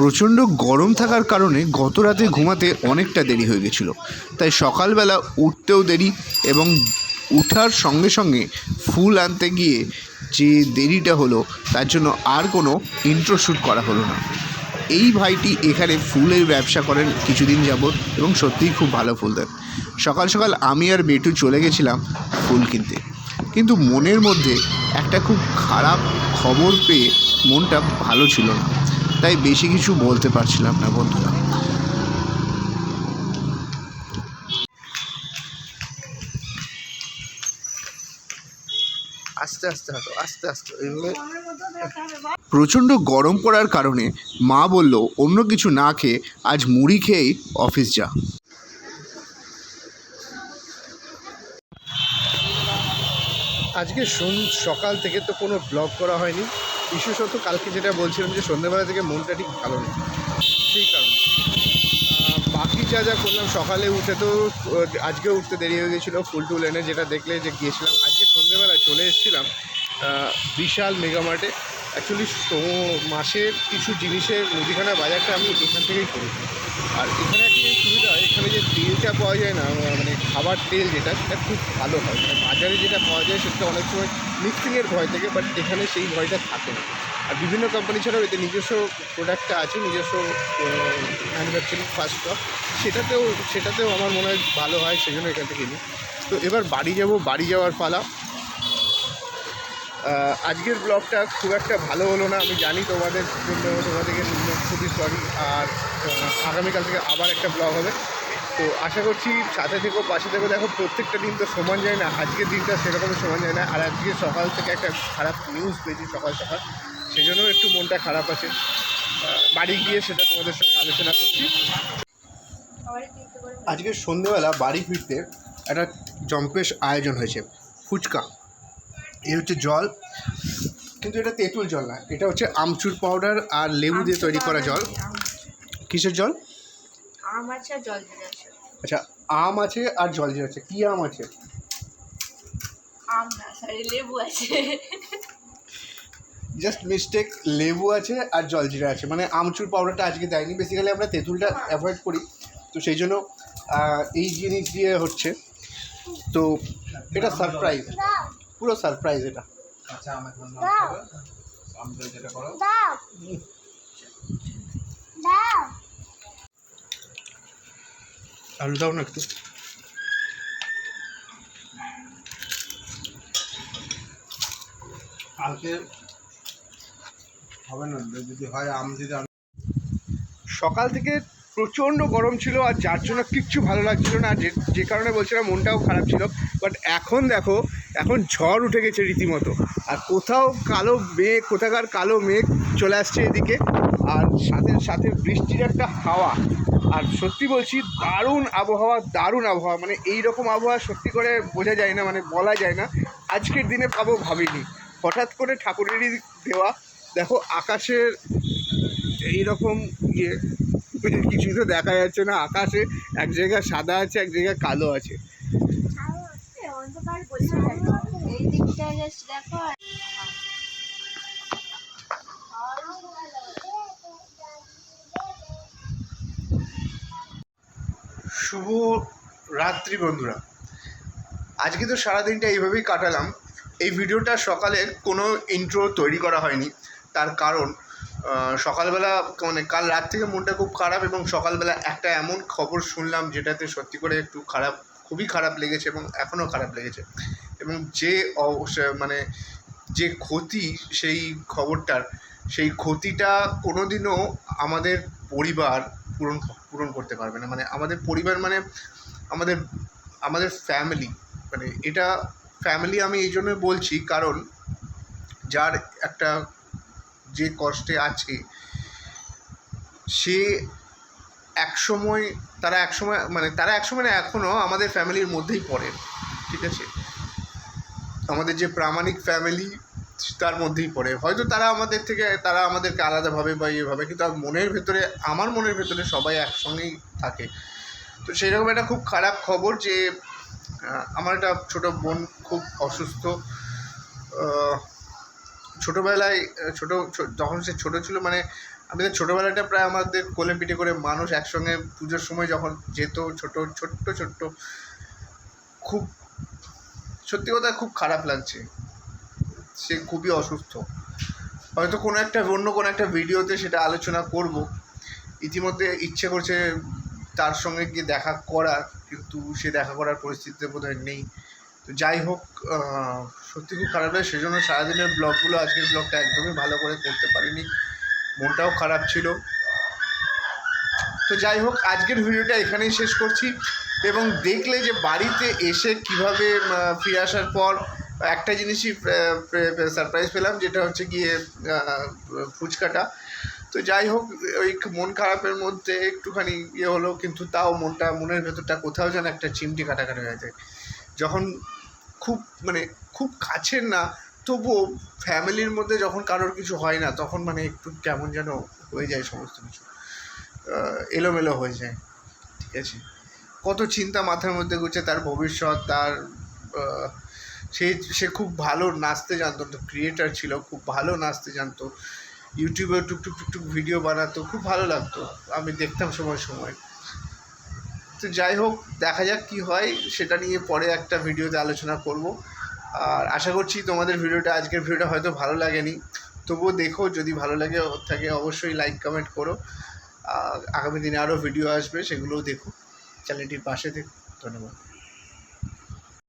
প্রচণ্ড গরম থাকার কারণে গত রাতে ঘুমাতে অনেকটা দেরি হয়ে গেছিল। তাই সকালবেলা উঠতেও দেরি এবং উঠার সঙ্গে সঙ্গে ফুল আনতে গিয়ে যে দেরিটা হলো, তার জন্য আর কোনো ইন্ট্রো শ্যুট করা হলো না। এই ভাইটি এখানে ফুলের ব্যবসা করেন কিছুদিন যাবৎ এবং সত্যিই খুব ভালো ফুল দেন। সকাল সকাল আমি আর বেটু চলে গেছিলাম ফুল কিনতে। কিন্তু মনের মধ্যে একটা খুব খারাপ খবর পেয়ে মনটা ভালো ছিল না। তাই বেশি কিছু বলতে পারছিলাম না, বন্ধুরা। আস্তে আস্তে হাঁটো, আস্তে আস্তে। এইভাবে প্রচণ্ড গরম পড়ার কারণে মা বলল, অন্য কিছু না খেয়ে আজ মুড়ি খেয়েই অফিস যা। আজকে সকাল থেকে তো কোনো ব্লগ করা হয়নি। বিশেষত কালকে যেটা বলছিলাম যে সন্ধ্যেবেলা থেকে মনটা ঠিক ভালো নেই। সেই কারণে। বাকি যা যা করলাম, সকালে উঠে তো আজকে উঠতে দেরি হয়ে গেছিল, ফুল টুল এনে যেটা দেখলে যে গিয়েছিলাম, আজকে সন্ধ্যেবেলা চলে এসেছিলাম বিশাল মেগামার্টে অ্যাকচুয়ালি মাসের কিছু জিনিসের মুদিখানা বাজারটা আমি এখান থেকেই করি। আর এখানে একটা সুবিধা হয়? এখানে যে তেলটা পাওয়া যায় না মানে খাবার তেল যেটা, সেটা খুব ভালো হয়। মানে বাজারে যেটা পাওয়া যায়, সেটা অনেক সময় মিক্সিংয়ের ভয় থেকে বাট এখানে সেই ভয়টা থাকে না। আর বিভিন্ন কোম্পানি ছাড়াও এতে নিজস্ব প্রোডাক্টটা আছে, নিজস্ব ম্যানুফ্যাকচারিং ফার্স্ট স্টক সেটাতেও সেটাতেও আমার মনে হয় ভালো হয় সেই জন্য এখান থেকে তো এবার বাড়ি যাব, বাড়ি যাওয়ার পালা। আজকের ব্লগটা খুব একটা ভালো হলো না, আমি জানি তোমাদের জন্য, তোমাদেরকে খুবই সরি আর আগামীকাল থেকে আবার একটা ব্লগ হবে। তো আশা করছি সাথে থেকেও পাশে থেকেও দেখো প্রত্যেকটা দিন তো সমান যায় না। আজকের দিনটা সেরকমই সমান যায় না। আর আজকে সকাল থেকে একটা খারাপ নিউজ পেয়েছি সকাল সকাল। সেই জন্য একটু মনটা খারাপ আছে। বাড়ি গিয়ে সেটা তোমাদের সঙ্গে আলোচনা করছি। আজকে সন্ধেবেলা বাড়ি ফিরতে একটা জম্পেশ আয়োজন হয়েছে। ফুচকা। এই হচ্ছে জল। কিন্তু এটা তেঁতুল জল না। এটা হচ্ছে আমচুর পাউডার আর লেবু দিয়ে তৈরি করা জল। কিসের জল? আম আছে আর জল দিয়ে আছে। আচ্ছা আম আছে আর জল জিরা আছে কী আম আছে? আম না সরি লেবু আছে। জাস্ট মিস্টেক লেবু আছে আর জলজিরা আছে। মানে আমচুর পাউডারটা আজকে দেয়নি বেসিক্যালি আমরা তেঁতুলটা অ্যাভয়েড করি। তো সেই জন্য এই জিনিস দিয়ে হচ্ছে। তো এটা সারপ্রাইজ পুরো সারপ্রাইজ এটা। আচ্ছা আমাকে নাম করো আমি তো যেটা করো আলু দাও না একটু। কালকে হবে না যদি হয় আম যদি সকাল থেকে প্রচণ্ড গরম ছিল আর যার জন্য কিচ্ছু ভালো লাগছিল না যে যে কারণে বলছিলাম মনটাও খারাপ ছিল। বাট এখন দেখো এখন ঝড় উঠে গেছে রীতিমতো। আর কোথাও কালো মেঘ কোথাকার কালো মেঘ চলে আসছে এদিকে। আর সাথে সাথে বৃষ্টির একটা হাওয়া। আর সত্যি বলছি, দারুণ আবহাওয়া দারুণ আবহাওয়া। মানে এই রকম আবহাওয়া সত্যি করে বোঝা যায় না মানে বলা যায় না। আজকের দিনে পাবো ভাবিনি। হঠাৎ করে ঠাকুরেরই দেওয়া, দেখো আকাশের এইরকম ইয়ে কিছুই তো দেখা যাচ্ছে না। আকাশে এক জায়গায় সাদা আছে, এক জায়গায় কালো আছে। শুভ রাত্রি বন্ধুরা। আজকে তো সারাদিনটা এইভাবেই কাটালাম। এই ভিডিওটা সকালের কোনো ইন্ট্রো তৈরি করা হয়নি। তার কারণ সকালবেলা মানে কাল রাত থেকে মনটা খুব খারাপ এবং সকালবেলা একটা এমন খবর শুনলাম যেটাতে সত্যি করে একটু খারাপ, খুবই খারাপ লেগেছে এবং এখনও খারাপ লেগেছে। এবং যে মানে যে ক্ষতি সেই খবরটার, সেই ক্ষতিটা কোনোদিনও আমাদের পরিবার পূরণ পূরণ করতে পারবে না। মানে আমাদের পরিবার মানে আমাদের আমাদের ফ্যামিলি মানে এটা ফ্যামিলি আমি এই জন্য বলছি, কারণ যার একটা যে কষ্টে আছে, সে একসময়, তারা একসময় মানে তারা একসময় না, এখনও আমাদের ফ্যামিলির মধ্যেই পড়ে, ঠিক আছে? আমাদের যে প্রামাণিক ফ্যামিলি তার মধ্যেই পড়ে। হয়তো তারা আমাদের থেকে, তারা আমাদেরকে আলাদাভাবে বা ইয়েভাবে, কিন্তু মনের ভেতরে, আমার মনের ভেতরে সবাই একসঙ্গেই থাকে। তো সেরকম একটা খুব খারাপ খবর যে আমার একটা ছোটো বোন খুব অসুস্থ। ছোটোবেলায়, ছোটো যখন সে ছোটো ছিল মানে আমাদের ছোটোবেলাটা প্রায় আমাদের কোলে পিঠে করে মানুষ একসঙ্গে পুজোর সময় যখন যেত, ছোট, ছোট্ট ছোট্ট, খুব, সত্যি কথা খুব খারাপ লাগছে। সে খুবই অসুস্থ। হয়তো কোনো একটা, অন্য কোনো একটা ভিডিওতে সেটা আলোচনা করব। ইতিমধ্যে ইচ্ছে করছে তার সঙ্গে গিয়ে দেখা করার, কিন্তু সে দেখা করার পরিস্থিতিতে বোধহয় নেই। তো যাই হোক সত্যি খুব খারাপ লাগে। সেজন্য সারাদিনের ব্লগগুলো, আজকের ব্লগটা একদমই ভালো করে করতে পারিনি। মনটাও খারাপ ছিল। তো যাই হোক, আজকের ভিডিওটা এখানেই শেষ করছি। এবং দেখলে যে বাড়িতে এসে কীভাবে ফিরে আসার পর একটা জিনিসই সারপ্রাইজ পেলাম, যেটা হচ্ছে গিয়ে ফুচকাটা। তো যাই হোক, ওই মন খারাপের মধ্যে একটুখানি ইয়ে হলো, কিন্তু তাও মনটা, মনের ভেতরটা কোথাও যেন একটা চিমটি কাটাকাটি হয়ে যায়। যখন খুব মানে খুব কাছের না, তবুও ফ্যামিলির মধ্যে যখন কারোর কিছু হয় না, তখন মানে একটু কেমন যেন হয়ে যায় সমস্ত কিছু। এলোমেলো হয়ে যায়, ঠিক আছে? কত চিন্তা মাথার মধ্যে ঘুরছে, তার ভবিষ্যৎ, তার সে সে খুব ভালো নাচতে জানতো তো ক্রিয়েটার ছিল, খুব ভালো নাচতে জানতো। ইউটিউবে টুকটুক টুকটুক ভিডিও বানাতো, খুব ভালো লাগতো, আমি দেখতাম সময় সময়। তো যাই হোক, দেখা যাক কি হয়, সেটা নিয়ে পরে একটা ভিডিওতে আলোচনা করব। আর আশা করছি তোমাদের ভিডিওটা, আজকের ভিডিওটা হয়তো ভালো লাগেনি। তবুও দেখো, যদি ভালো লাগে, থাকে অবশ্যই লাইক কমেন্ট করো। আগামী দিনে আরও ভিডিও আসবে, সেগুলোও দেখো। চ্যানেলটির পাশে থেকো, ধন্যবাদ।